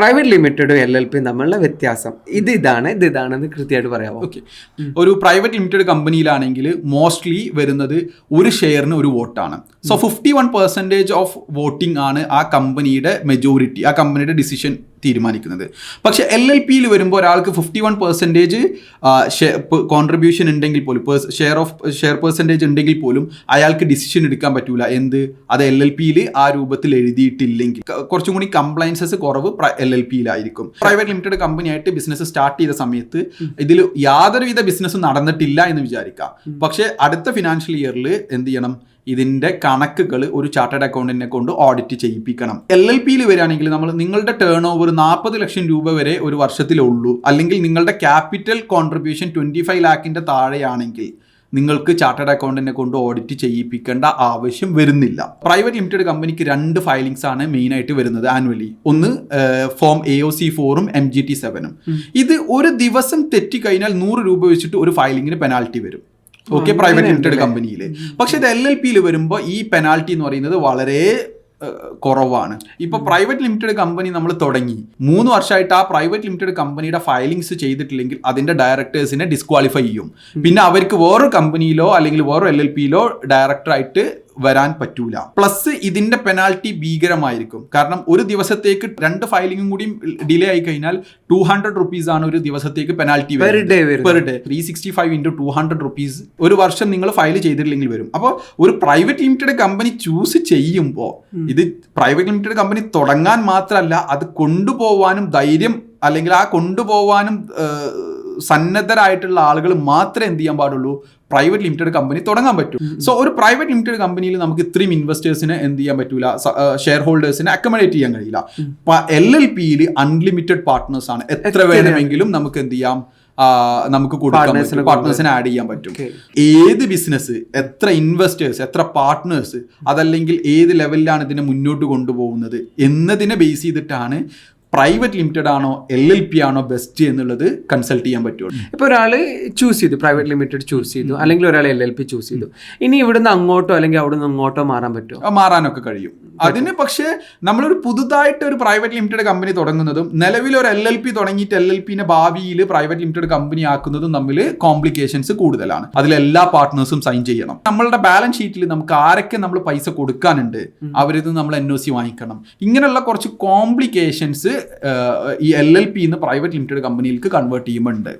Private ലിമിറ്റഡും L L പിയും തമ്മിലുള്ള വ്യത്യാസം. ഇത് ഇതാണ് ഇത് ഇതാണെന്ന് കൃത്യമായിട്ട് പറയാമോ? ഓക്കെ. ഒരു പ്രൈവറ്റ് ലിമിറ്റഡ് കമ്പനിയിലാണെങ്കിൽ മോസ്റ്റ്ലി വരുന്നത് ഒരു ഷെയറിന് ഒരു വോട്ടാണ്. So fifty one percentage of voting ആണ് ആ കമ്പനിയുടെ മെജോറിറ്റി ആ കമ്പനിയുടെ ഡിസിഷൻ തീരുമാനിക്കുന്നത്. പക്ഷേ എൽ എൽ പിയിൽ വരുമ്പോൾ ഒരാൾക്ക് ഫിഫ്റ്റി വൺ പെർസെന്റേജ് കോൺട്രിബ്യൂഷൻ ഉണ്ടെങ്കിൽ പോലും ഷെയർ ഓഫ് ഷെയർ പെർസെന്റേജ് ഉണ്ടെങ്കിൽ പോലും അയാൾക്ക് ഡിസിഷൻ എടുക്കാൻ പറ്റൂല. എന്ത്? അത് എൽ എൽ പിയിൽ ആ രൂപത്തിൽ എഴുതിയിട്ടില്ലെങ്കിൽ. കുറച്ചും കൂടി കംപ്ലൈൻസസ് കുറവ് എൽ എൽ പിയിലായിരിക്കും. പ്രൈവറ്റ് ലിമിറ്റഡ് കമ്പനിയായിട്ട് ബിസിനസ് സ്റ്റാർട്ട് ചെയ്ത സമയത്ത് ഇതിൽ യാതൊരുവിധ ബിസിനസ്സും നടന്നിട്ടില്ല എന്ന് വിചാരിക്കാം. പക്ഷേ അടുത്ത ഫിനാൻഷ്യൽ ഇയറിൽ എന്ത് ചെയ്യണം? ഇതിന്റെ കണക്കുകൾ ഒരു ചാർട്ടേഡ് അക്കൗണ്ടിനെ കൊണ്ട് ഓഡിറ്റ് ചെയ്യിപ്പിക്കണം. എൽ എൽ പിയിൽ വരികയാണെങ്കിൽ നമ്മൾ നിങ്ങളുടെ ടേൺ ഓവർ നാൽപ്പത് ലക്ഷം രൂപ വരെ ഒരു വർഷത്തിലുള്ളൂ. അല്ലെങ്കിൽ നിങ്ങളുടെ ക്യാപിറ്റൽ കോൺട്രിബ്യൂഷൻ ട്വന്റി ഫൈവ് ലാക്കിന്റെ താഴെയാണെങ്കിൽ നിങ്ങൾക്ക് ചാർട്ടേഡ് അക്കൗണ്ടിനെ കൊണ്ട് ഓഡിറ്റ് ചെയ്യിപ്പിക്കേണ്ട ആവശ്യം വരുന്നില്ല. പ്രൈവറ്റ് ലിമിറ്റഡ് കമ്പനിക്ക് രണ്ട് ഫയലിംഗ്സ് ആണ് മെയിൻ ആയിട്ട് വരുന്നത് ആനുവലി ഒന്ന് ഫോം എ ഒ സി ഫോറും എം ജി ടി സെവനും ഇത് ഒരു ദിവസം തെറ്റിക്കഴിഞ്ഞാൽ നൂറ് രൂപ വെച്ചിട്ട് ഒരു ഫയലിംഗിന് പെനാൽറ്റി വരും. ഓക്കെ പ്രൈവറ്റ് ലിമിറ്റഡ് കമ്പനിയിൽ പക്ഷെ ഇത് എൽ എൽ പിയിൽ വരുമ്പോൾ ഈ പെനാൽറ്റി എന്ന് പറയുന്നത് വളരെ കുറവാണ്. ഇപ്പൊ പ്രൈവറ്റ് ലിമിറ്റഡ് കമ്പനി നമ്മൾ തുടങ്ങി. മൂന്ന് വർഷമായിട്ട് ആ പ്രൈവറ്റ് ലിമിറ്റഡ് കമ്പനിയുടെ ഫയലിങ്സ് ചെയ്തിട്ടില്ലെങ്കിൽ അതിന്റെ ഡയറക്ടേഴ്സിനെ ഡിസ്ക്വാളിഫൈ ചെയ്യും. പിന്നെ അവർക്ക് വേറൊരു കമ്പനിയിലോ അല്ലെങ്കിൽ വേറൊരു എൽ എൽ പിയിലോ ഡയറക്ടറായിട്ട് വരാൻ പറ്റൂല. പ്ലസ് ഇതിന്റെ പെനാൽറ്റി ഭീകരമായിരിക്കും. കാരണം ഒരു ദിവസത്തേക്ക് രണ്ട് ഫയലിംഗും കൂടി ഡിലേ ആയി കഴിഞ്ഞാൽ ടു ഹൺഡ്രഡ് റുപ്പീസ് ആണ് ഒരു ദിവസത്തേക്ക് penalty per day. Per day three sixty five into two hundred rupees ഒരു വർഷം നിങ്ങൾ ഫയൽ ചെയ്തിട്ടില്ലെങ്കിൽ വരും. അപ്പോൾ ഒരു പ്രൈവറ്റ് ലിമിറ്റഡ് കമ്പനി ചൂസ് ചെയ്യുമ്പോൾ ഇത് പ്രൈവറ്റ് ലിമിറ്റഡ് കമ്പനി തുടങ്ങാൻ മാത്രമല്ല അത് കൊണ്ടുപോവാനും ധൈര്യം അല്ലെങ്കിൽ ആ കൊണ്ടുപോവാനും സന്നദ്ധരായിട്ടുള്ള ആളുകൾ മാത്രമേ എന്ത് ചെയ്യാൻ പാടുള്ളൂ? പ്രൈവറ്റ് ലിമിറ്റഡ് കമ്പനി തുടങ്ങാൻ പറ്റും. സോ ഒരു പ്രൈവറ്റ് ലിമിറ്റഡ് കമ്പനിയിൽ നമുക്ക് ഇത്രയും ഇൻവെസ്റ്റേഴ്സിന് എന്ത് ചെയ്യാൻ പറ്റൂല. ഷെയർ ഹോൾഡേഴ്സിനെ അക്കമഡേറ്റ് ചെയ്യാൻ കഴിയില്ല. എൽ എൽ പിയിൽ അൺലിമിറ്റഡ് പാർട്ട്നേഴ്സ് ആണ്. എത്ര വേണമെങ്കിലും നമുക്ക് എന്ത് ചെയ്യാം? നമുക്ക് കൊടുക്കാൻ പറ്റും. പാർട്ട്നേഴ്സിനെ ആഡ് ചെയ്യാൻ പറ്റും. ഏത് ബിസിനസ് എത്ര ഇൻവെസ്റ്റേഴ്സ് എത്ര പാർട്ട്നേഴ്സ് അതല്ലെങ്കിൽ ഏത് ലെവലിലാണ് ഇതിനെ മുന്നോട്ട് കൊണ്ടുപോകുന്നത് എന്നതിനെ ബേസ് ചെയ്തിട്ടാണ് പ്രൈവറ്റ് ലിമിറ്റഡ് ആണോ എൽ എൽ പി ആണോ ബെസ്റ്റ് എന്നുള്ളത് കൺസൾട്ട് ചെയ്യാൻ പറ്റുള്ളൂ. ഇപ്പോൾ ഒരാൾ ചൂസ് ചെയ്തു പ്രൈവറ്റ് ലിമിറ്റഡ് ചൂസ് ചെയ്തു അല്ലെങ്കിൽ ഒരാൾ എൽ എൽ പി ചൂസ് ചെയ്തു. ഇനി ഇവിടുന്ന് അങ്ങോട്ടോ അല്ലെങ്കിൽ അവിടുന്ന് അങ്ങോട്ടോ മാറാൻ പറ്റുമോ മാറാനൊക്കെ കഴിയും. അതിന് പക്ഷേ നമ്മളൊരു പുതുതായിട്ട് ഒരു പ്രൈവറ്റ് ലിമിറ്റഡ് കമ്പനി തുടങ്ങുന്നതും നിലവിൽ ഒരു എൽ എൽ പി തുടങ്ങിയിട്ട് എൽ എൽ പിന്നെ ഭാവിയിൽ പ്രൈവറ്റ് ലിമിറ്റഡ് കമ്പനി ആക്കുന്നതും തമ്മിൽ കോംപ്ലിക്കേഷൻസ് കൂടുതലാണ്. അതിൽ എല്ലാ പാർട്ട്നേഴ്സും സൈൻ ചെയ്യണം. നമ്മളുടെ ബാലൻസ് ഷീറ്റിൽ നമുക്ക് ആരൊക്കെ നമ്മൾ പൈസ കൊടുക്കാനുണ്ട് അവരിത് നമ്മൾ എൻ ഒ സി വാങ്ങിക്കണം. ഇങ്ങനെയുള്ള കുറച്ച് കോംപ്ലിക്കേഷൻസ് ഈ L L P private limited കമ്പനിയിലേക്ക് കൺവേർട്ട് ചെയ്യുമ്പോൾ ഉണ്ട്